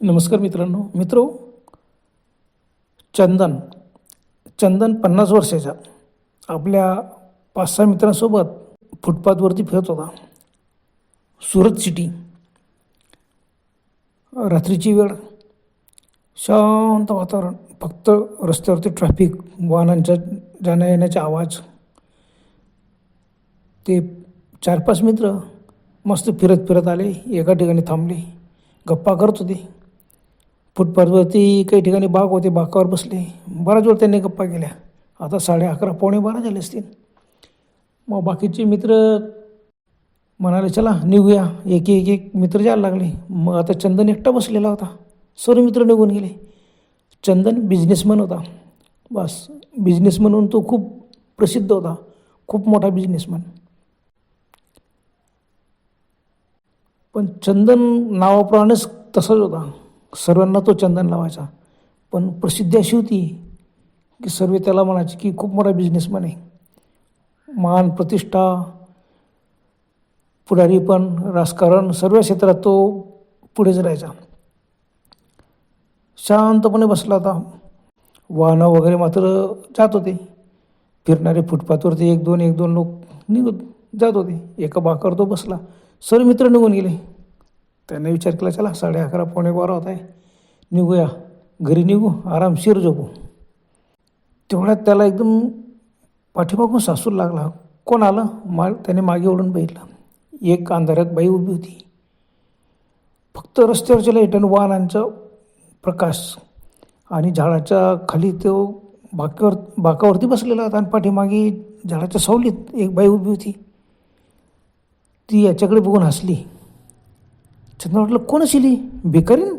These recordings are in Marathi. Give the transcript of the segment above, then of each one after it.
नमस्कार मित्रांनो. मित्र चंदन चंदन पन्नास वर्षाचा आपल्या पाच सहा मित्रांसोबत फुटपाथवरती फिरत होता. सुरत सिटी रात्रीची वेळ शांत वातावरण फक्त रस्त्यावरती ट्रॅफिक वाहनांच्या जाण्या येण्याचा आवाज. ते चार पाच मित्र मस्त फिरत फिरत आले एका ठिकाणी थांबले गप्पा करत होते. फुटपाथवरती काही ठिकाणी बाग होते बाकावर बसले. बराच वेळ त्यांनी गप्पा केल्या. आता साडे अकरा पावणे बारा झाले असतील. मग बाकीचे मित्र म्हणाले चला निघूया. एक एक एक मित्र जायला लागले. मग आता चंदन एकटा बसलेला होता. सर्व मित्र निघून गेले. चंदन बिझनेसमॅन होता. बस बिझनेस म्हणून तो खूप प्रसिद्ध होता. खूप मोठा बिझनेसमॅन पण चंदन नावाप्रमाणेच तसाच होता. सर्वांना तो चंदन लावायचा. पण प्रसिद्धी अशी होती की सर्व त्याला म्हणायचे की खूप मोठा बिझनेसमॅन आहे. मान प्रतिष्ठा पुढारी पण राजकारण सर्व क्षेत्रात तो पुढेच राहायचा. शांतपणे बसला होता. वाहनं वगैरे मात्र जात होते. फिरणारे फुटपाथवरती एक दोन एक दोन लोक निघत जात होते. एका बाकावर तो बसला. सर्व मित्र निघून गेले. त्याने विचार केला चला साडे अकरा पावणे बारा होत आहे. निघूया. घरी निघू आरामशीर झोपू. तेवढ्यात त्याला एकदम पाठीमागून सासूर लागला. कोण आलं? मा त्याने मागे ओढून बघितलं. एक अंधारात बाई उभी होती. फक्त रस्त्यावरच्या लाईटन वाहनांचा प्रकाश आणि झाडाच्या खाली तो बाकावर बाकावरती बसलेला होता आणि पाठीमागे झाडाच्या सावलीत एक बाई उभी होती. ती याच्याकडे बघून हसली. चंद्र वाटलं कोण असेल भिकारीन?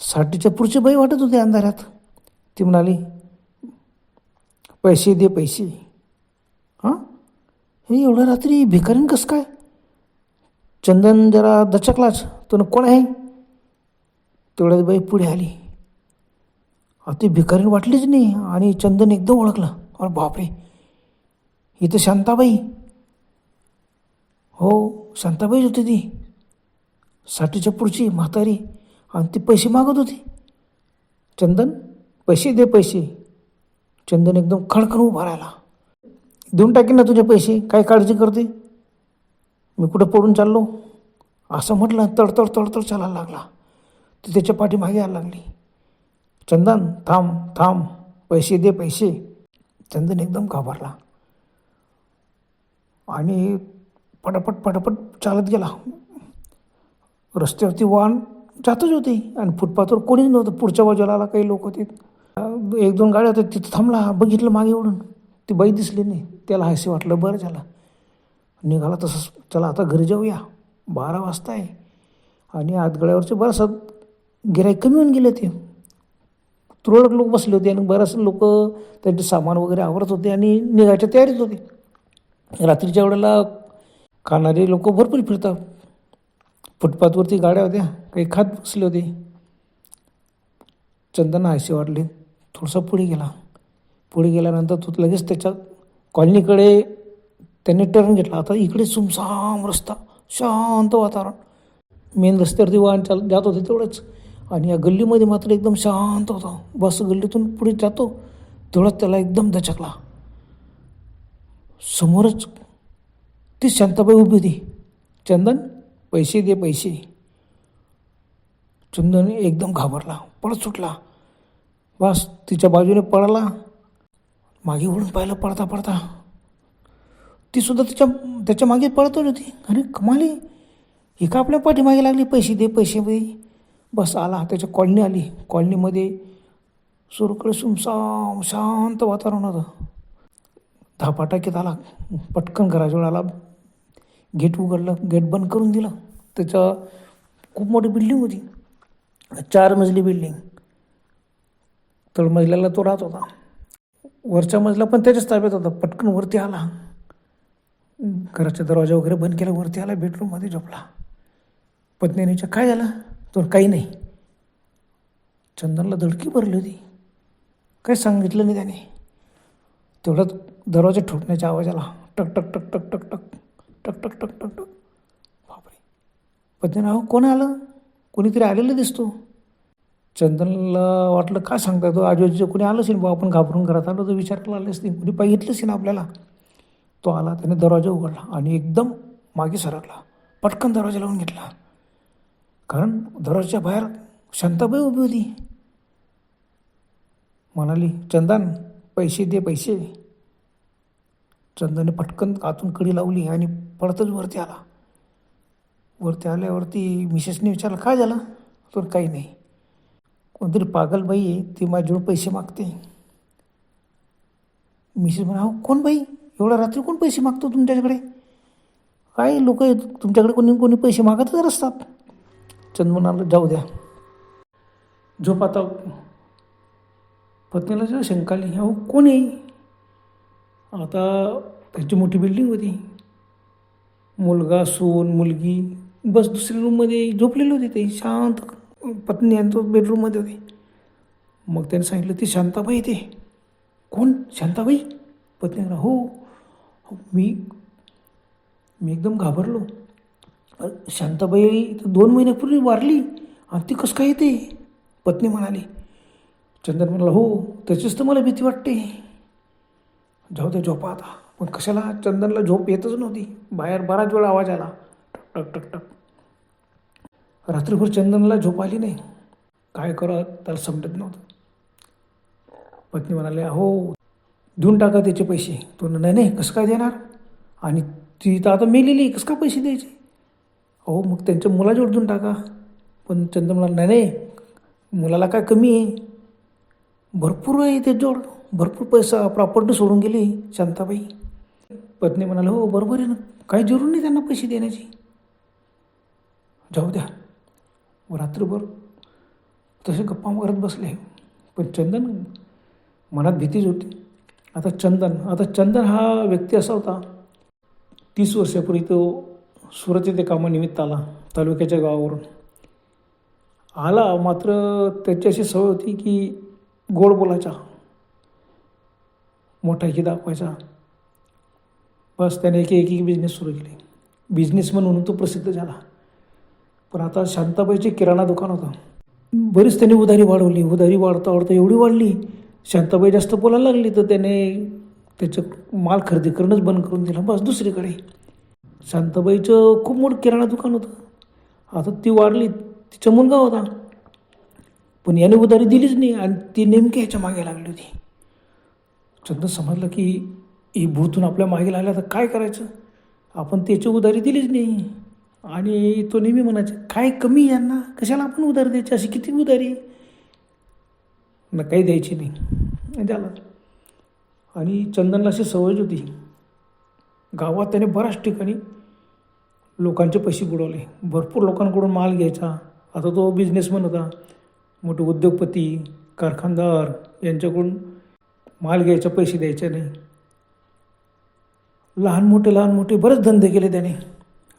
साठीच्या पुढचे बाई वाटत होते अंधारात. ती म्हणाली पैसे दे पैसे हां? हे एवढ्या रात्री भिकारीन कसं काय? चंदन जरा दचकलाच तो कोण आहे? तेवढ्याच बाई पुढे आली. अति भिकारीन वाटलीच नाही आणि चंदन एकदम ओळखलं. अरे बापरे! ही तर शांताबाई. हो शांताबाईच होती ती. साठीच्या पुढची म्हातारी आणि ती पैसे मागत होती. चंदन पैसे दे पैसे. चंदन एकदम खडखड उभा राहिला. देऊन टाकीन ना तुझे पैसे काय काळजी करते? मी कुठं पडून चाललो? असं म्हटलं तडतड तडतड चालायला लागला. ती त्याच्या पाठीमागे यायला लागली. चंदन थांब थांब. पैसे दे पैसे. चंदन एकदम घाबरला. आणि पटापट पटापट चालत गेला. रस्त्यावरती वाहन जातच होते आणि फुटपाथवर कोणीच नव्हतं. पुढच्या बाजूला आला काही लोक होते एक दोन गाड्या होत्या तिथं थांबला बघितलं मागे एवढून ती बाई दिसली नाही. त्याला हायसे वाटलं बरं झालं. निघाला तसंच चला आता घरी जाऊया. बारा वाजता आहे. आणि आतगड्यावरचे बराचसा गिराईक कमी होऊन गेले ते तुरळक लोक बसले होते आणि बरेचसे लोक त्यांचे सामान वगैरे आवरत होते आणि निघायच्या तयारीत होते. रात्रीच्या वेळेला खाणारे लोक भरपूर फिरतात. फुटपाथवरती गाड्या होत्या. काही खात बसले होते. चंदन आयसे वाटले थोडंसं पुढे गेला. पुढे गेल्यानंतर तो लगेच त्याच्या कॉलनीकडे त्यांनी टर्न घेतला. आता इकडे सुमसाम रस्ता शांत वातावरण. मेन रस्त्यावरती वाहन चाल जात होते तेवढंच. आणि या गल्लीमध्ये मात्र एकदम शांत होता. बस गल्लीतून पुढे जातो तेवढंच त्याला एकदम दचकला. समोरच ती शांताबाई उभी होती. चंदन पैसे दे पैसे. चंदन एकदम घाबरला. पळत सुटला. बस तिच्या बाजूने पळाला. मागे वळून पाहिलं पळता पळता. ती सुद्धा त्याच्या त्याच्यामागे पळतच होती. अरे कमाली. ही का आपल्या पाठीमागे लागली. पैसे दे पैसे दे. बस आला. त्याच्या कॉलनी आली. कॉलनीमध्ये सुरकडे सुमसाम शांत वातावरण होतं. धापाटाकीत आला पटकन घराजवळ आला. गेट उघडलं गेट बंद करून दिलं. त्याचं खूप मोठी बिल्डिंग होती. चार मजली बिल्डिंग तळमजल्याला तो राहत होता. वरच्या मजला पण त्याच्याच ताब्यात होता. पटकन वरती आला. घराचा दरवाजा वगैरे बंद केला. वरती आला बेडरूममध्ये झोपला. पत्नीच्या काय झालं? तर काही नाही. चंदनला धडकी भरली होती. काही सांगितलं नाही त्याने. तेवढ्यात दरवाजा ठोकण्याच्या आवाज आला टक टक टक टक टक टक. टक टक टक टक टक. बापरे. पत्नीनं अहो कोण आलं? कोणीतरी आलेलं दिसतो. चंदनला वाटलं काय सांगता तो? आजूबाजूचं कोणी आलं असेल? बा आपण घाबरून घरात आलो तर विचार आले आलेच नाही कोणी बघितलंच नाही आपल्याला? तो आला त्याने दरवाजा उघडला आणि एकदम मागे सरकला. पटकन दरवाजा लावून घेतला. कारण दरवाजाच्या बाहेर शांताबाई उभी होती. म्हणाली चंदन पैसे दे पैसे चंदने चंदनने पटकन आतून कडी लावली आणि पडतच वरती आला. वरती आल्यावरती मिसेसने विचारलं काय झालं? तर काही नाही. कोणतरी पागल बाई आहे ती माझ्याजवळ पैसे मागते. मिसेस म्हणा अहो कोण बाई? एवढ्या रात्री कोण पैसे मागतो तुमच्याकडे? काय लोक तुमच्याकडे कोणी कोणी पैसे मागतच असतात. चंद म्हणाला जाऊ द्या. झोप आता पत्नीला जरा शंकाली अहो कोण आहे? आता त्याची मोठी बिल्डिंग होती. मुलगा सून मुलगी बस दुसऱ्या रूममध्ये झोपलेले होते ते. शांत पत्नी आणि तो बेडरूममध्ये होते. मग त्याने सांगितलं ती शांताबाई ते. कोण? शांताबाई? पत्नी म्हणा हो. मी मी एकदम घाबरलो. शांताबाई तर दोन महिन्यापूर्वी वारली. आणि ती कसं काय येते? पत्नी म्हणाली. चंदन म्हणाला हो त्याचीच तर मला भीती वाटते. जाऊ दे झोपा आता. पण कशाला? चंदनला झोप येतच नव्हती. बाहेर बराच वेळ आवाज आला. टक टक टक टक. रात्रभर चंदनला झोप आली नाही. काय करा त्याला समजत नव्हतं. पत्नी म्हणाले हो देऊन टाका त्याचे पैसे. तो नाही नाही कसं काय देणार? आणि ती तर आता मेलेली कसं काय पैसे द्यायचे? अहो मग त्यांच्या मुलाजवळ देऊन टाका. पण चंदन म्हणाला नाही नाही मुलाला काय कमी आहे? भरपूर आहे त्याच्याजवळ भरपूर पैसा प्रॉपर्टी सोडून गेली शांताबाई. पत्नी म्हणाले हो बरोबर आहे ना. काही जरूर नाही त्यांना पैसे देण्याची. जाऊ द्या. रात्रभर तसे गप्पा मारत बसले. पण चंदन मनात भीतीच होती. आता चंदन आता चंदन हा व्यक्ती असा होता. तीस वर्षापूर्वी तो सुरत येथे कामानिमित्त आला तालुक्याच्या गावावरून. आला मात्र त्याची अशी सवय होती की गोड बोलायचा. मोठा ही दाखवायचा. बस त्याने एक एक एक बिझनेस सुरू केले. बिझनेस म्हणून तो प्रसिद्ध झाला. पण आता शांताबाईचे किराणा दुकान होतं. बरीच त्याने उधारी वाढवली. उधारी वाढता वाढता एवढी वाढली शांताबाई जास्त बोलायला लागली तर त्याने त्याचं माल खरेदी करणंच बंद करून दिलं. बस दुसरीकडे. शांताबाईचं खूप मोठं किराणा दुकान होतं. आता ती वाढली. तिचा मुलगा होता. पण याने उधारी दिलीच नाही आणि ती नेमकी ह्याच्या मागे लागली होती. चंद समजलं की ही भूतून आपल्या मागे लागल्या तर काय करायचं? आपण त्याची उधारी दिलीच नाही. आणि तो नेहमी म्हणायचा काय कमी यांना? कशाला आपण उधारी द्यायची? अशी किती उधारी ना काही द्यायची नाही. द्याला आणि चंदनला अशी सवय होती. गावात त्याने बऱ्याच ठिकाणी लोकांचे पैसे बुडवले. भरपूर लोकांकडून माल घ्यायचा. आता तो बिझनेसमन होता. मोठे उद्योगपती कारखानदार यांच्याकडून माल घ्यायचा पैसे द्यायचे नाही. लहान मोठे लहान मोठे बरेच धंदे केले त्याने.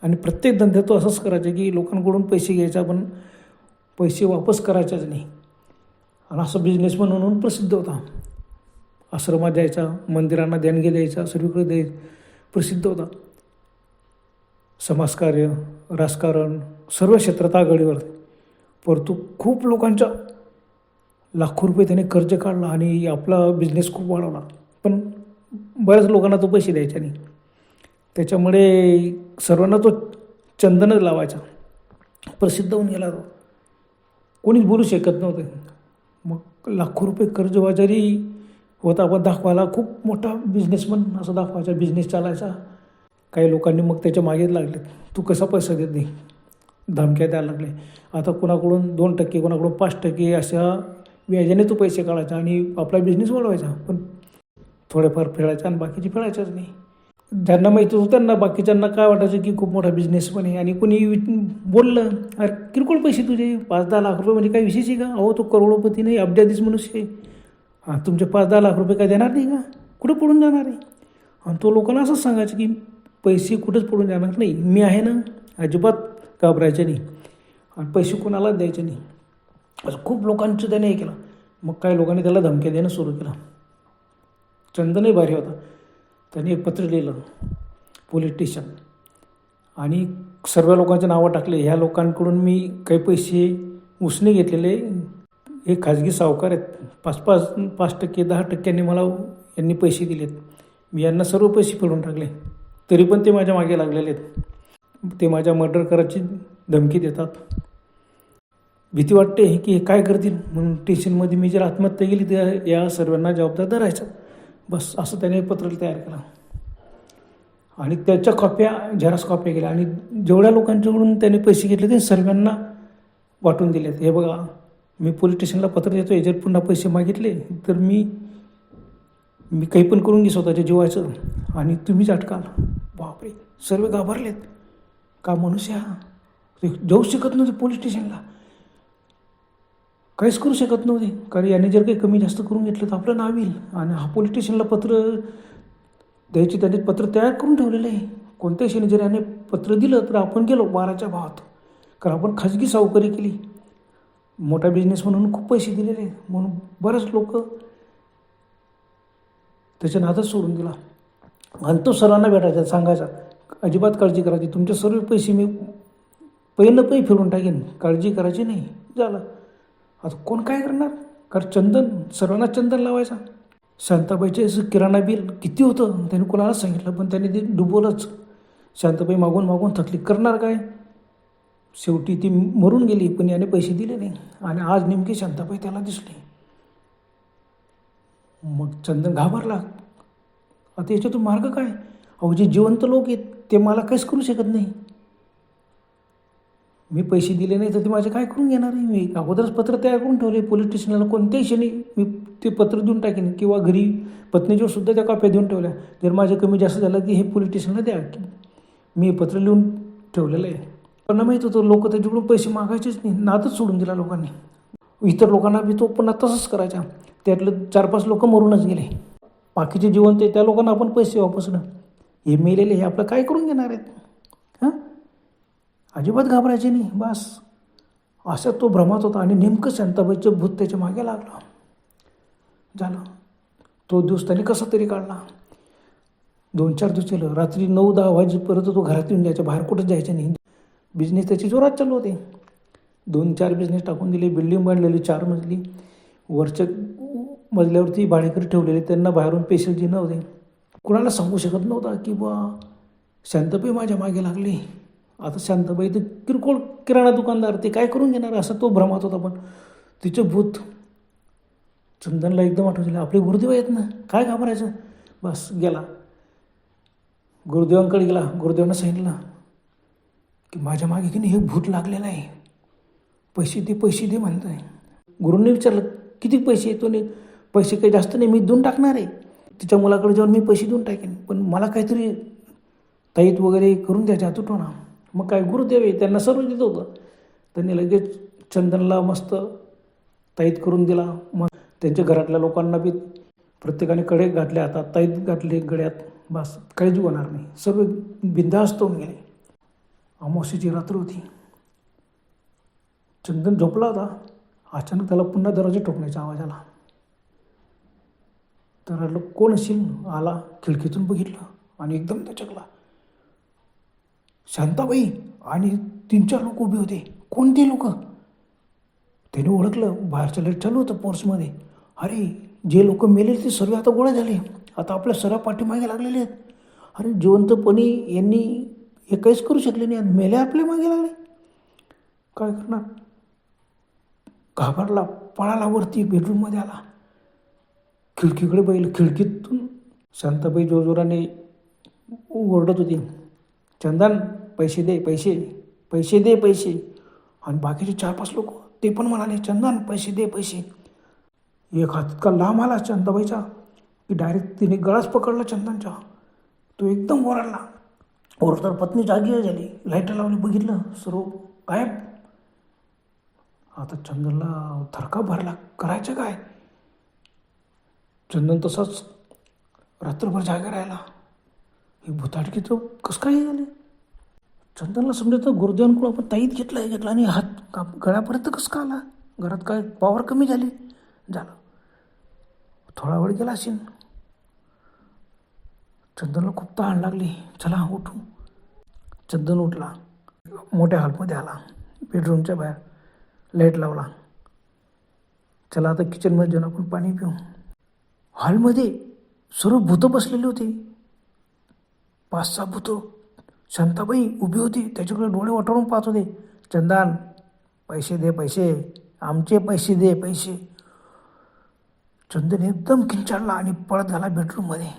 आणि प्रत्येक धंद्यात तो असंच करायचा की लोकांकडून पैसे घ्यायचा पण पैसे वापस करायचाच नाही. आणि असं बिझनेसमन म्हणून प्रसिद्ध होता. आश्रमात द्यायचा मंदिरांना देणगी द्यायचा सर्वीकडे द्याय प्रसिद्ध होता. समाजकार्य राजकारण सर्व क्षेत्रात आघाडीवर. परंतु खूप लोकांच्या लाखो रुपये त्याने कर्ज काढला आणि आपला बिझनेस खूप वाढवला. पण बऱ्याच लोकांना तो पैसे द्यायचा नाही. त्याच्यामुळे सर्वांना तो चंदनच लावायचा. प्रसिद्ध होऊन गेला तो. कोणीच बोलू शकत नव्हते. मग लाखो रुपये कर्जबाजारी होता. पण दाखवायला खूप मोठा बिझनेसमन असं दाखवायचा बिझनेस चालायचा. काही लोकांनी मग त्याच्या मागेच लागले. तू कसा पैसा देत नाही? धमक्या द्यायला लागले. आता कोणाकडून दोन टक्के कोणाकडून पाच टक्के अशा व्याजाने तू पैसे काढायचा आणि आपला बिझनेस वाढवायचा. पण थोडेफार फेडायचा आणि बाकीचे फेडायचंच नाही. ज्यांना माहिती होतं त्यांना बाकीच्यांना काय वाटायचं की खूप मोठा बिझनेस पण आहे. आणि कोणी बोललं अरे किरकोळ पैसे तुझे पाच दहा लाख रुपये म्हणजे काय विशेष आहे का? अहो तो करोडोपती नाही अब्जाधीश मनुष्य आहे. हां तुमचे पाच दहा लाख रुपये काय देणार नाही का? कुठं पडून जाणार आहे? आणि तो लोकांना असंच सांगायचं की पैसे कुठंच पडून जाणार नाही. मी आहे ना अजिबात घाबरायचे नाही. आणि पैसे कोणालाच द्यायचे नाही. असं खूप लोकांचं त्याने हे केलं. मग काही लोकांनी त्याला धमक्या देणं सुरू केलं. चंदनही भारी होता. त्यांनी एक पत्र लिहिलं. Police station. आणि सर्व लोकांचे नावं टाकले. ह्या लोकांकडून मी काही पैसे उसने घेतलेले. हे खाजगी सावकार आहेत. पाच पाच पाच टक्के दहा टक्क्यांनी मला यांनी पैसे दिलेत. मी यांना सर्व पैसे फेडून टाकले. तरी पण ते माझ्या मागे लागलेले आहेत. ते माझ्या मर्डर करायची धमकी देतात. भीती वाटते की हे काय करतील? म्हणून टेन्शनमध्ये मी जर आत्महत्या केली तर या सर्वांना जबाबदार धरायचं. बस असं त्याने पत्र तयार केलं. आणि त्याच्या कॉप्या झेरॉक्स कॉप्या केल्या. आणि जेवढ्या लोकांच्याकडून त्याने पैसे घेतले ते सर्वांना वाटून दिलेत. हे बघा मी पोलीस स्टेशनला पत्र देतो आहे जर पुन्हा पैसे मागितले तर मी मी काही पण करून घे स्वतःच्या जीवाचं. आणि तुम्हीच अटकाल. बापरे सर्व घाबरलेत. का मनुष्य हा? ते जाऊ शकत नव्हते पोलीस स्टेशनला काहीच करू शकत नव्हते. कारण याने जर काही कमी जास्त करून घेतलं तर आपलं नाव येईल. आणि हा पोलीस स्टेशनला पत्र द्यायची त्याने पत्र तयार करून ठेवलेलं आहे. कोणत्या क्षणी जर याने पत्र दिलं तर आपण गेलो बाराच्या भावात. कारण आपण खाजगी सावकारी केली. मोठा बिझनेस म्हणून खूप पैसे दिलेले आहेत. म्हणून बरेच लोक त्याच्या नादात सोडून दिला आणि तो सरांना भेटायचा सांगायचा अजिबात काळजी करायची तुमचे सर्व पैसे मी पहिलं पै फिरून टाकेन. काळजी करायची नाही. झालं. आता कोण काय करणार? कारण चंदन सर्वांना चंदन लावायचा. शांताबाईचे असं किराणा बिल किती होतं? त्याने कोणाला सांगितलं पण त्याने ते डुबवलंच शांताबाई मागून मागून थकली. करणार काय? शेवटी ती मरून गेली पण याने पैसे दिले नाही. आणि आज नेमकी शांताबाई त्याला दिसली. मग चंदन घाबरला. आता याच्यातून मार्ग काय? अहो जे जिवंत लोक आहेत ते मला काहीच करू शकत नाही. मी पैसे दिले नाही तर ते माझे काय करून घेणार आहे? मी अगोदरच पत्र तयार करून ठेवले पोलीस स्टेशनला कोणत्याही क्षणी मी ते पत्र देऊन टाकेन किंवा घरी पत्नीच्यावर सुद्धा त्या कॉप्या देऊन ठेवल्या. जर माझे कमी जास्त झालं की हे पोलीस स्टेशनला द्या. की मी हे पत्र लिहून ठेवलेलं आहे. पण माहीत होतं लोक त्याच्याकडून पैसे मागायचेच नाही. नातच सोडून दिला लोकांनी. इतर लोकांना बी तो पुन्हा तसंच करायचा. त्यातलं चार पाच लोक मरूनच गेले. बाकीचे जीवन ते त्या लोकांना आपण पैसे वापस हे मेलेले हे आपलं काय करून घेणार आहेत? हां? अजिबात घाबरायचे नाही बस. असा तो भ्रमात होता आणि नेमकं शांताबाईचं भूत त्याच्यामागे लागलं. झालं. तो दिवस त्याने कसा तरी काढला. दोन चार दिवस केलं रात्री नऊ दहा वाजेपर्यंत तो घरात येऊन जायचा बाहेर कुठंच जायचं नाही. बिझनेस त्याची जोरात चालू होते. दोन चार बिझनेस टाकून दिले बिल्डिंग बांधलेली चार मजली. वरच्या मजल्यावरती भाडेकरी ठेवलेले त्यांना बाहेरून पेशल जे नव्हते. कुणाला सांगू शकत नव्हता की बा शांतपी माझ्या मागे लागली. आता शांताबाई ते किरकोळ किराणा दुकानदार ते काय करून घेणार? असा तो भ्रमात होता पण तिचं भूत चंदनला एकदम आठवण आपले गुरुदेव आहेत ना? काय घाबरायचं? बस गेला. गुरुदेवांकडे गेला. गुरुदेवांना सांगितलं की माझ्या मागे की नाही हे भूत लागलेलं आहे. पैसे दे पैसे दे म्हणत आहे गुरुंनी विचारलं किती पैसे येतो नाही पैसे काही जास्त नाही मी देऊन टाकणार आहे. तिच्या मुलाकडे जाऊन मी पैसे देऊन टाकेन. पण मला काहीतरी ताईत वगैरे करून द्यायच्या तुटवणा मग काय गुरुदेव आहे त्यांना सर्व देत होतं. त्यांनी लगेच चंदनला मस्त ताईत करून दिला. मग त्यांच्या घरातल्या लोकांना बी प्रत्येकाने कडे घातले हातात ताईत घातले गड्यात बस काळजी होणार नाही. सर्व बिंदास्त होऊन गेले. अमावस्याची रात्र होती. चंदन झोपला होता. अचानक त्याला पुन्हा दरवाजा ठोकण्याचा आवाज आला. तर कोण असेल? आला खिडकीतून बघितलं आणि एकदम त्याच्याकला शांताबाई आणि तीन चार लोक उभे होते. कोणते लोक? त्याने ओळखलं. बाहेरचं लाइट चालू होतं पोर्समध्ये अरे जे लोक मेले ते सर्व आता गोळा झाले. आता आपल्या सर्व पाठीमागे लागलेले आहेत. अरे जिवंतपणी यांनी हे काहीच करू शकले नाही आणि मेले आपल्या मागे लागले. काय करणार? घाबरला पळाला वरती बेडरूममध्ये आला. खिडकीकडे बघितलं. खिडकीतून शांताबाई जोरजोराने ओरडत होती. चंदन पैसे दे पैसे पैसे दे पैसे. आणि बाकीचे चार पाच लोक ते पण म्हणाले चंदन पैसे दे पैसे. एक हात इतका लांब आला चंदाबाईचा की डायरेक्ट तिने गळाच पकडला चंदनचा तो एकदम ओरडला. ओरडतर पत्नी जागी झाली. लाईटं लावली बघितलं. सर्व गायब. आता चंदनला थरका भरला. करायचं काय? चंदन तसाच रात्रभर जागा राहिला. हे भुताटकीचं कसं काय झाली? चंदनला समजायचं गुरुदेवांकडून आपण ताईत घेतला हे घेतला आणि हात का गळ्यापर्यंत कसं का आला? घरात काय पॉवर कमी झाली? झालं. थोडा वेळ गेला असेल. चंदनला खूप तहान लागली. चला उठू. चंदन उठला. मोठ्या हॉलमध्ये आला. बेडरूमच्या बाहेर. लाइट लावला. चला आता किचनमध्ये जाऊन आपण पाणी पिऊ. हॉलमध्ये सर्व भूतं बसलेली होती. पाच सहा भूतं. शांताबाई उभी होती त्याच्याकडे डोळे वाटारून पाहत होते. चंदन पैसे दे पैसे. आमचे पैसे दे पैसे. चंदन एकदम किंचाळला आणि पळत झाला बेडरूममध्ये.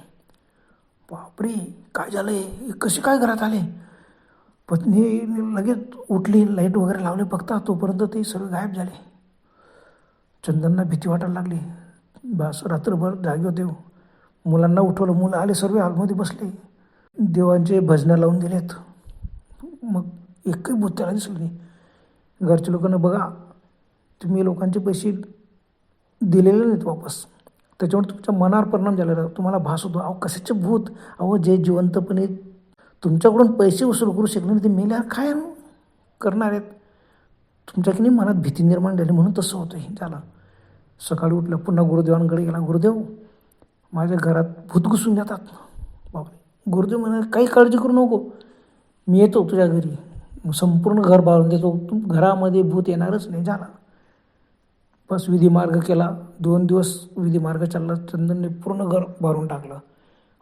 बापरे काय झालं हे? कसे काय घरात आले? पत्नी लगेच उठली लाइट वगैरे लावले बघता तोपर्यंत ते सर्व गायब झाले. चंदनना भीती वाटायला लागली. बस रात्रभर जागे होते हो. मुलांना उठवलं मुलं आले सर्व हॉलमध्ये बसले. देवांचे भजनं लावून दिलेत. मग एकही भूत त्याला दिसलं नाही. घरच्या लोकांना बघा तुम्ही लोकांचे पैसे दिलेले नाहीत वापस. त्याच्यामुळे तुमच्या मनावर परिणाम झालेला तुम्हाला भास होतो. अहो कशाचे भूत? अहो जे जिवंतपणे तुमच्याकडून पैसे वसूल करू शकले नाही ते मेल्यावर काय करणार आहेत. तुमच्या की नाही मनात भीती निर्माण झाली म्हणून तसं होतं हे झालं. सकाळी उठलं पुन्हा गुरुदेवांकडे गेला. गुरुदेव माझ्या घरात भूत घुसून जातात. बापरे गुरुदेव म्हणाले काही काळजी करू नको. मी येतो तुझ्या घरी. मग संपूर्ण घर बाळून देतो. तू घरामध्ये भूत येणारच नाही झाला बस विधीमार्ग केला. दोन दिवस विधीमार्ग चालला. चंदनने पूर्ण घर भरून टाकलं.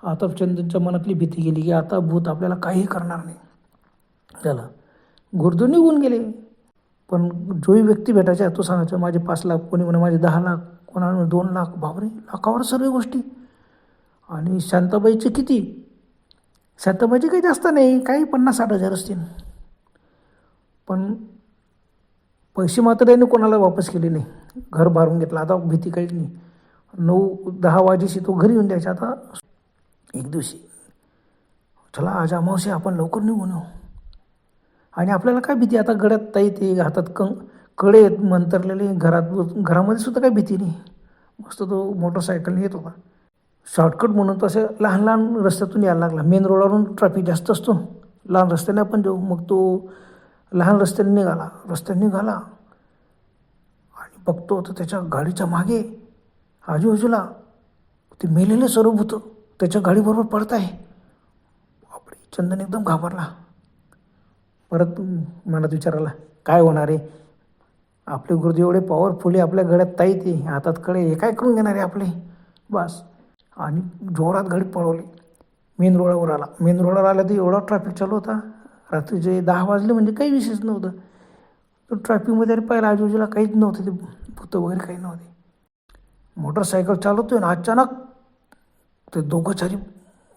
आता चंदनच्या मनातली भीती गेली की आता भूत आपल्याला काही करणार नाही. त्याला गुरुदेव निघून गेले. पण जोही व्यक्ती भेटायचा तो सांगायचा माझे पाच लाख कोणी म्हणे माझे दहा लाख कोणा दोन लाख बाबरे लाखावर सर्व गोष्टी. आणि शांताबाईचे किती? शांताबाईचे काही जास्त नाही काही पन्नास साठ हजार असतील. पण पैसे मात्र याने कोणाला वापस केले नाही. घर भारून घेतलं आता भीती काहीच नाही. नऊ दहा वाजेशी तो घरी येऊन द्यायचा. आता एक दिवशी. चला आज अमावस्या आपण लवकर निघून येऊ. आणि आपल्याला काय भीती? आता गड्यात ताई ते हातात कं कडे आहेत मंतरलेले घरात घरामध्ये सुद्धा काही भीती नाही. मस्त तो मोटरसायकलने येत होता. शॉर्टकट म्हणून तो असं लहान लहान रस्त्यातून यायला लागला. मेन रोडावरून ट्रॅफिक जास्त असतो. लहान रस्त्याने आपण जाऊ. मग तो लहान रस्त्याने निघाला. रस्त्याने निघाला. आणि बघतो तर त्याच्या गाडीच्या मागे आजूबाजूला ते मेलेलं स्वरूप होतं. त्याच्या गाडीबरोबर पडत आहे. बापरे चंदन एकदम घाबरला. परत मनात विचारायला काय होणार आहे? आपले गुरुदेव एवढे पॉवरफुल आहे. आपल्या गळ्यात ताई ते. हातात कडे हे काय करून घेणार आहे आपले? बस. आणि जोरात गाडी पळवली. मेन रोडावर आला. मेन रोडावर आला तर एवढा ट्रॅफिक चालू होता. रात्रीचे दहा वाजले म्हणजे काही विशेष नव्हतं. तो ट्रॅफिकमध्ये अरे पाहिलं आजूबाजूला काहीच नव्हतं. ते भूतं वगैरे काही नव्हते. मोटरसायकल चालवतोय ना अचानक ते दोघं चारी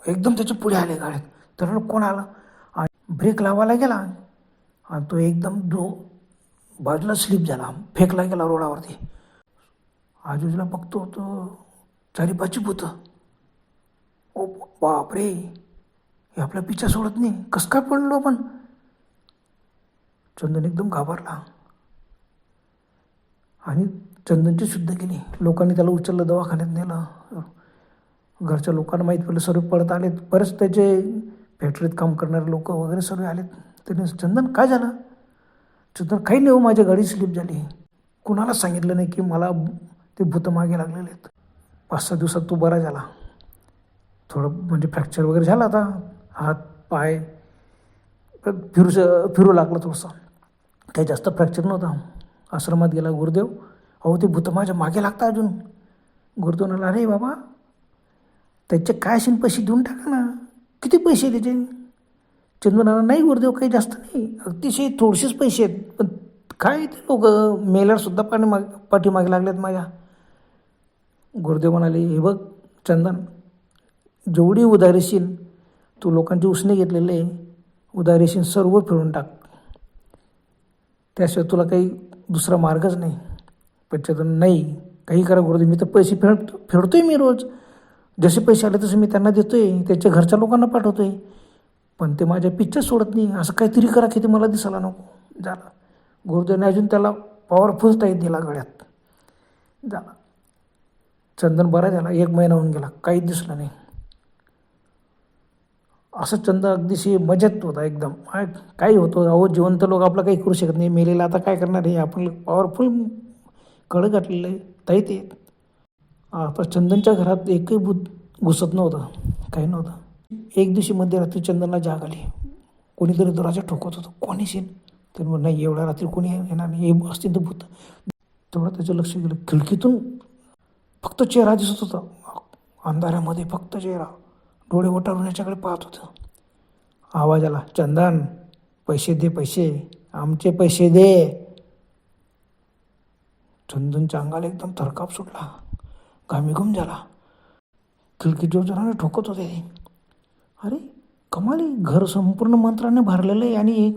एकदम त्याच्या पुढे आले गाड्यात तर कोण आला? आणि ब्रेक लावायला गेला. आणि तो एकदम दो बाजूला स्लिप झाला. फेकला गेला रोडावरती. आजूबाजूला बघतो तो चारी पाचशे भूतं. ओ बापरे हे आपला पिच्छा सोडत नाही. कसं काय पडलो आपण? चंदन एकदम घाबरला. आणि चंदनची शुद्ध केली. लोकांनी त्याला उचललं दवाखान्यात नेलं. घरच्या लोकांना माहीत पडलं सर्व पडत आलेत. बरेच त्याचे फॅक्टरीत काम करणारे लोक वगैरे सर्व आलेत. त्याने चंदन काय झालं? चंदन काही नाही हो माझ्या गाडी स्लिप झाली. कुणाला सांगितलं नाही की मला ते भूतं मागे लागलेले आहेत. पाच सहा दिवसात तो बरा झाला. थोडं म्हणजे फ्रॅक्चर वगैरे झाला आता हात पाय फिरू फिरू लागलं थोडंसं. काही जास्त फ्रॅक्चर नव्हता. आश्रमात गेला गुरुदेव. अहो ते भूत माझ्या मागे लागतं अजून. गुरुदेव म्हणाला अरे बाबा त्याचे काय असेल पैसे देऊन टाका ना. किती पैसे त्याचे? चंदूनाला नाही गुरुदेव काही जास्त नाही. अतिशय थोडेसेच पैसे आहेत. पण काय ते लोक? मेल्यावरसुद्धा पाणी माग पाठीमागे लागल्यात माझ्या. गुरुदेव म्हणाले हे बघ चंदन जेवढी उदारीशील तू लोकांची उसने घेतलेले उदारीशील सर्व फिरून टाक. त्याशिवाय तुला काही दुसरा मार्गच नाही. पण नाही काही करा गुरुदेव मी तर पैसे फेड आहे मी रोज. जसे पैसे आले तसे मी त्यांना देतो आहे त्याच्या घरच्या लोकांना पाठवतो आहे पण ते माझ्या पिच्चर सोडत नाही असं काहीतरी करा की ते मला दिसायला नको. झालं. गुरुदेवने अजून त्याला पॉवरफुल टाईप दिला गळ्यात. झाला. चंदन बरा झाला एक महिना होऊन गेला. काहीच दिसलं नाही. असं चंद अगदीशी मजेत होता एकदम. काही होतो? अहो जिवंत लोक आपलं काही करू शकत नाही. मेलेला आता काय करणार हे आपण पॉवरफुल कडक गाठलेलं आहे. ताई ते. आता चंदनच्या घरात एकही भूत घुसत नव्हतं. काही नव्हतं. एक दिवशी मध्यरात्री चंदनला जाग आली. कोणीतरी दरवाजा ठोकत होतं. कोणी शेन तर मग नाही एवढ्या रात्री कोणी येणार नाही. हे असतील तर भूत. तेवढं त्याचं लक्ष गेलं. खिडकीतून फक्त चेहरा दिसत होता. अंधारामध्ये फक्त चेहरा. डोळे वटारून याच्याकडे पाहत होतं. आवाज आला चंदन पैसे दे पैसे. आमचे पैसे दे. चंदनच्या अंगाला एकदम थरकाप सुटला. घामीघुम झाला. खिडकी जोराने ठोकत होते अरे कमाली घर संपूर्ण मंत्राने भरलेलं आहे आणि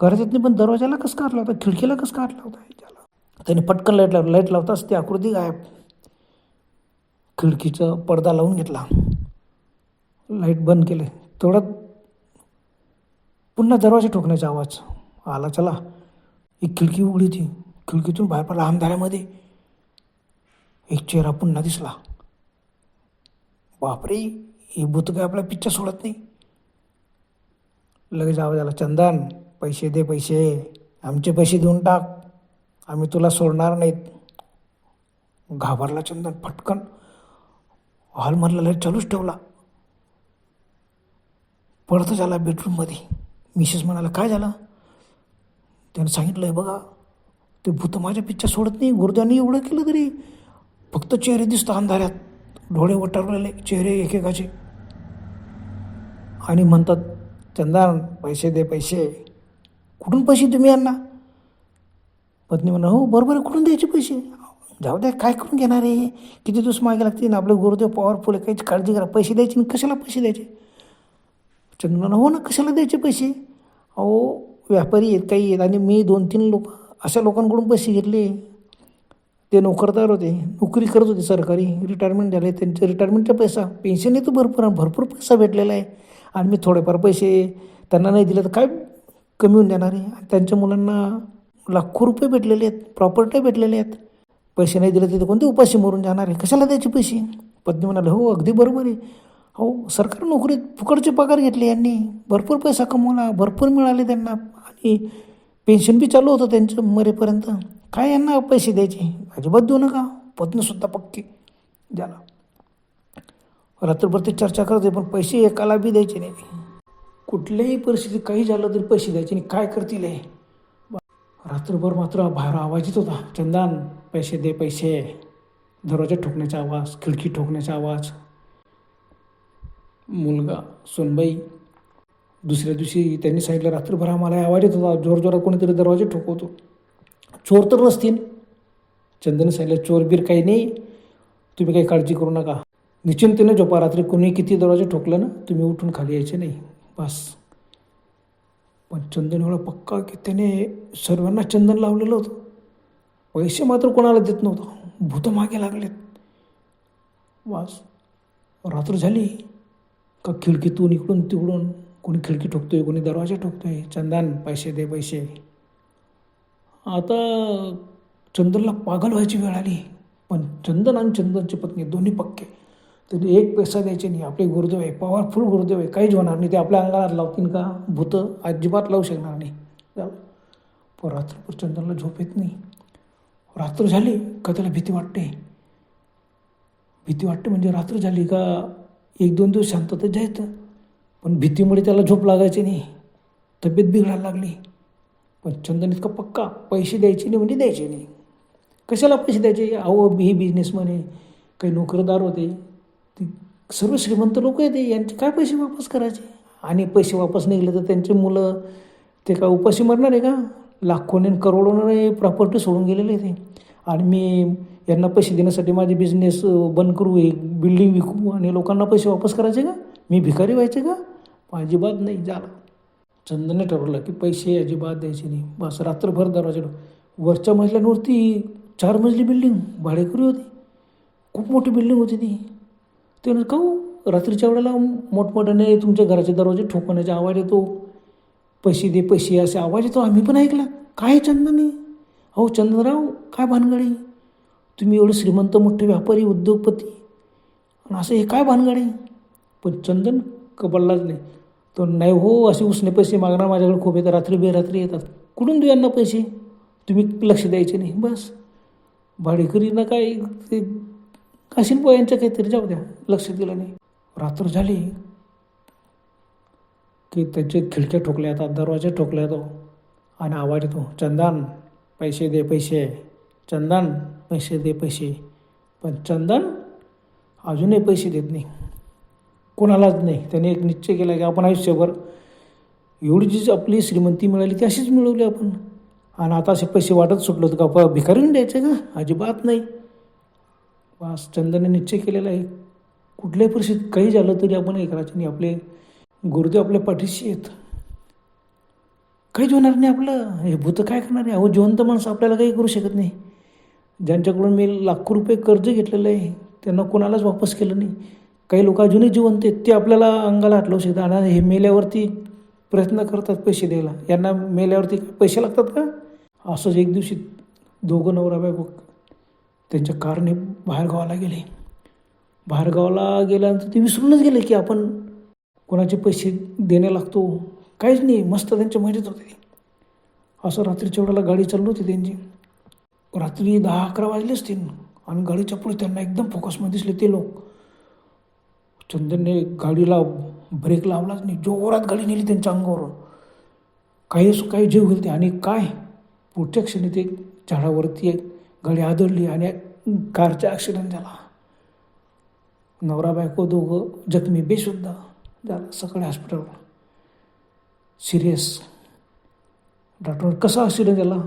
घराच्यातनी पण दरवाजाला कसं काढला होता? खिडकीला कसं काढला होता? त्याला. त्याने पटकन लाइट लावला लाइट लावताच ती आकृती गायब. खिडकीचा पडदा लावून घेतला. लाइट बंद केले. तेवढ्यात पुन्हा दरवाजा ठोकण्याचा आवाज आला. चला एक खिडकी उघडी ती खिडकीतून बाहेर पडला अंधाऱ्यामध्ये एक चेहरा पुन्हा दिसला. बापरे हे भूत काय आपला पिच्चा सोडत नाही. लगेच आवाज आला चंदन पैसे दे पैसे. आमचे पैसे देऊन टाक. आम्ही तुला सोडणार नाहीत. घाबरला चंदन फटकन. हॉलमधला लाइट चालूच ठेवला. पडतच आला बेडरूममध्ये मिसेस म्हणाला काय झालं? त्यानं सांगितलं आहे बघा ते भूत माझ्या पिच्चा सोडत नाही गुरुद्याने एवढं केलं तरी. फक्त चेहरे दिसतात अंधाऱ्यात डोळे वटारलेले चेहरे एकेकाचे. आणि म्हणतात चंदा पैसे दे पैसे. कुठून पैसे तुम्ही यांना? पत्नी म्हणा हो बरोबर कुठून द्यायचे पैसे? जाऊ द्या काय करून घेणार आहे? किती दिवस मागे लागतील? आपले गुरुदेव पॉवरफुल आहे काहीच काळजी करा. पैसे द्यायचे आणि कशाला पैसे द्यायचे? चंदन हो ना कशाला द्यायचे पैसे? अहो व्यापारी आहेत काही आहेत. आणि मी दोन तीन लोक अशा लोकांकडून पैसे घेतले. ते नोकरदार होते नोकरी करत होते सरकारी. रिटायरमेंट झाले त्यांचे रिटायरमेंटचा पैसा. पेन्शन येतो भरपूर भरपूर पैसा भेटलेला आहे. आणि मी थोडेफार पैसे त्यांना नाही दिले तर काय कमी होऊन देणार आहे? आणि त्यांच्या मुलांना लाखो रुपये भेटलेले आहेत प्रॉपर्टी भेटलेले आहेत. पैसे नाही दिले तर कोणते उपाशी मरून जाणार आहे? कशाला द्यायचे पैसे? पत्नी म्हणाले हो अगदी बरोबर आहे. हो सरकारी नोकरीत फुकटचे पगार घेतले यांनी. भरपूर पैसा कमवला भरपूर मिळाले त्यांना. आणि पेन्शन बी चालू होतं त्यांचं मरेपर्यंत. काय यांना पैसे द्यायचे? अजिबात देऊ नका. पत्नीसुद्धा पक्की ज्याला रात्रभर ते चर्चा करते पण पैसे एकाला बी द्यायचे नाही. कुठल्याही परिस्थितीत काही झालं तरी पैसे द्यायचे नाही काय करतील हे? रात्रभर मात्र बाहेर आवाज येत होता. चंदान पैसे दे पैसे. दरवाजा ठोकण्याचा आवाज खिडकी ठोकण्याचा आवाज. मुलगा सोनबाई दुसऱ्या दिवशी त्यांनी सांगितलं रात्रभर आम्हाला आवाज येत होता. जोर जोरात कोणीतरी दरवाजे ठोकवतो. चोर तर नसतील. चंदन सांगितलं चोर बीर काही नाही. तुम्ही काही काळजी करू नका. निश्चिंतेने झोपा. रात्री कोणी किती दरवाजे ठोकलं ना तुम्ही उठून खाली यायचे नाही. बस. पण चंदन एवढा पक्का की त्याने सर्वांना चंदन लावलेलं होतं. पैसे मात्र कोणाला देत नव्हतं. भूत मागे लागलेत. वास. रात्र झाली. का खिडकीतून इकडून तिकडून कोणी खिडकी ठोकतोय कोणी दरवाजा ठोकतोय? चंदन पैसे दे पैसे. आता चंदनला पागल व्हायची वेळ आली. पण चंदन आणि चंदनची पत्नी दोन्ही पक्के. तरी एक पैसा द्यायचे नाही. आपले गुरुदेव आहे. पॉवरफुल गुरुदेव आहे. काहीच होणार नाही. ते आपल्या अंगाला लावतील का? भूतं अजिबात लावू शकणार नाही. पण रात्रभर चंदनला झोप येत नाही. रात्र झाली का त्याला भीती वाटते? भीती वाटते म्हणजे रात्र झाली का एक दोन दिवस शांततेत जायचं पण भीतीमुळे त्याला झोप लागायची नाही. तब्येत बिघडायला लागली. पण चंदन इतका पक्का पैसे द्यायचे नाही म्हणजे द्यायचे नाही. कशाला पैसे द्यायचे? अहो हे बिझनेसमॅन आहे. काही नोकरदार होते. ती सर्व श्रीमंत लोक येते यांचे काय पैसे वापस करायचे? आणि पैसे वापस निघले तर त्यांचे मुलं ते काय उपाशी मरणार आहे का? लाखोने करोडोने प्रॉपर्टी सोडून गेलेले ते. आणि मी यांना पैसे देण्यासाठी माझे बिझनेस बंद करू एक बिल्डिंग विकू आणि लोकांना पैसे वापस करायचे का? मी भिकारी व्हायचे का? अजिबात नाही झालं. चंदनने ठरवलं की पैसे अजिबात द्यायचे नाही. बस रात्रभर दरवाजा वरच्या मजल्यावरती चार मजली बिल्डिंग भाडेकरी होती. खूप मोठी बिल्डिंग होती ती. ते म्हणे, रात्रीच्या वेळेला मोठमोठ्याने तुमच्या घराचे दरवाजे ठोकण्याचा आवाज येतो. पैसे दे पैसे असे आवाज येतो. आम्ही पण ऐकला. काय चंदने? अहो चंदनराव काय भानगडी? तुम्ही एवढं श्रीमंत मोठे व्यापारी उद्योगपती. आणि असं हे काय भानगडी? पण चंदन कबडलाच नाही तो नाही हो असे उसने पैसे मागणार माझ्याकडे खूप येतात रात्री बेरात्री येतात. कुठून देऊ यांना पैसे? तुम्ही लक्ष द्यायचे नाही. बस. भाडेकरीनं काय ते काशीन यांच्या काहीतरी जाऊ द्या. लक्ष दिलं नाही. रात्र झाली. की त्याचे खिडक्या ठोकल्या जातात दरवाजे ठोकले जातो आणि आवाज येतो चंदन पैसे दे पैसे चंदन पैसे दे पैसे. पण चंदन अजूनही पैसे देत नाही. कोणालाच नाही. त्याने एक निश्चय केला की आपण आयुष्यभर एवढी जी आपली श्रीमंती मिळाली ती अशीच मिळवली आपण. आणि आता असे पैसे वाटत सुटलो होतं का? प- भिकारून द्यायचे का? अजिबात नाही. बस चंदनने निश्चय केलेला आहे. कुठल्याही परिस्थितीत काही झालं तरी आपण हे करायचं नाही. आपले गुरुदेव आपल्या पाठीशी आहेत. काहीच होणार नाही आपलं. हे भूत काय करणार आहे? अहो जिवंत माणसं आपल्याला काही करू शकत नाही. ज्यांच्याकडून मी लाखो रुपये कर्ज घेतलेलं आहे त्यांना कोणालाच वापस केलं नाही. काही लोक अजूनही जिवंत आहेत ते आपल्याला अंगाला हटलवू शकतात. आणि हे मेल्यावरती प्रयत्न करतात पैसे द्यायला. यांना मेल्यावरती पैसे लागतात का? असंच एक दिवशी दोघं नवरा बायको त्यांच्या कारने बाहेर गावाला गेले. बाहेर गावाला गेल्यानंतर ते विसरूनच गेले की आपण कोणाचे पैसे देणे लागतो? काहीच नाही. मस्त त्यांच्या मजेत होते असं रात्रीच्या वेळेला गाडी चालली होती त्यांची. रात्री दहा अकरा वाजले असतील आणि गाडीच्या पुढे त्यांना एकदम फोकसमध्ये दिसले ते लोक. चंदनने गाडीला ब्रेक लावलाच नाही. जोरात गाडी नेली त्यांच्या अंगावरून काही असं काही जीव गेले आणि काय? पुढच्या क्षणी ते झाडावरती एक गाडी आदळली आणि कारचा ॲक्सिडेंट झाला. नवरा बायको दोघं जखमी बेशुद्ध. झालं सकाळी हॉस्पिटलवर सिरियस डॉक्टर कसा ॲक्सिडेंट झाला?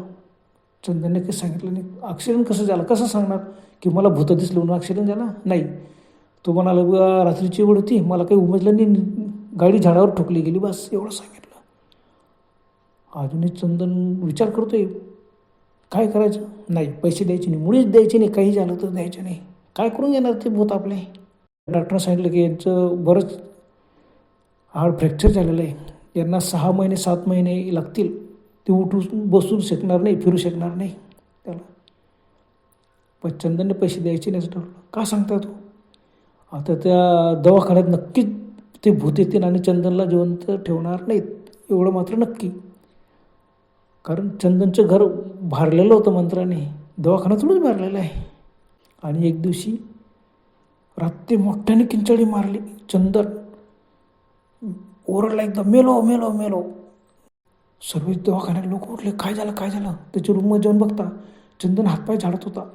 चंदनने काही सांगितलं नाही ॲक्सिडेंट कसं झाला? कसं सांगणार? की मला भूत दिसलं म्हणून ॲक्सिडेंट झाला? नाही. तो म्हणाला रात्रीची वेळ होती. मला काही उमजलं नाही. गाडी झाडावर ठोकली गेली. बस एवढं सांगितलं. अजूनही चंदन विचार करतोय. काय करायचं? नाही. पैसे द्यायचे नाही. मुळीच द्यायचे नाही. काही झालं तर द्यायचे नाही. काय करून घेणार ते भूत आपले? डॉक्टरनं सांगितलं की यांचं बरंच हाड फ्रॅक्चर झालेलं आहे. यांना सहा महिने सात महिने लागतील. ते उठून बसू शकणार नाही फिरू शकणार नाही. त्याला पण चंदनने पैसे द्यायचे नाही ठरवलं. का सांगता तो? आता त्या दवाखान्यात नक्कीच ते भूत येतील आणि चंदनला जिवंत ठेवणार नाहीत. एवढं मात्र नक्की. कारण चंदनचं घर भारलेलं होतं मंत्राने. दवाखान्यातूनच भरलेलं आहे. आणि एक दिवशी रात्री मोठ्याने किंचाळी मारली चंदन. ओरडला एकदम मेलो मेलो मेलो. सर्व दवाखान्यात लोक उठले काय झालं काय झालं? त्याच्या रूममध्ये जाऊन बघता चंदन हातपाय झाडत होता.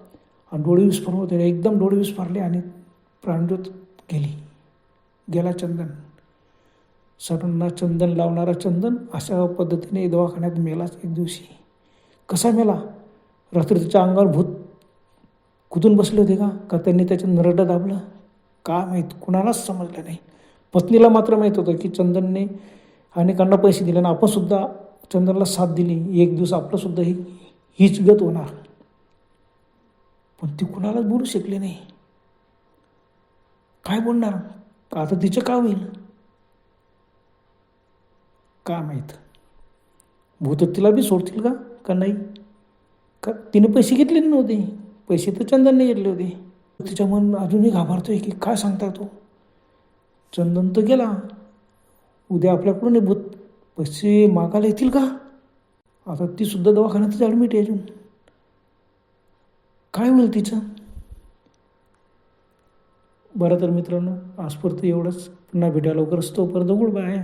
आणि डोळे विस्फारून होते एकदम डोळे विस्फारले आणि प्राणज्योत गेली. गेला चंदन. सर्वांना चंदन लावणारा चंदन अशा पद्धतीने दवाखान्यात मेलाच एक दिवशी. कसा मेला? रात्री त्याच्या अंगावर भूत कुदून बसले होते का? का त्यांनी त्याचं नरडं दाबलं? का माहीत? कुणालाच समजलं नाही. पत्नीला मात्र माहीत होतं की चंदनने अनेकांना पैसे दिले आणि आपणसुद्धा चंदनला साथ दिली. एक दिवस आपलंसुद्धा ही हीच गत होणार. पण ती कुणालाच बोलू शकली नाही. काय बोलणार? आता तिचं का होईल? काय माहीत? भूत तिला बी सोडतील का? का नाही? का तिने पैसे घेतले नव्हते? पैसे तर चंदनने घेतले होते. तिच्या मन अजूनही घाबरतोय की काय सांगता तो? चंदन तर गेला. उद्या आपल्याकडून हे भूत पैसे मागायला येतील का? आता ती सुद्धा दवाखान्यातच ॲडमिट आहे अजून. काय होईल तिचं? बरं तर मित्रांनो आजपर्यंत एवढंच. पुन्हा भेटायला लवकरच तोपर्यंत गुड बाय.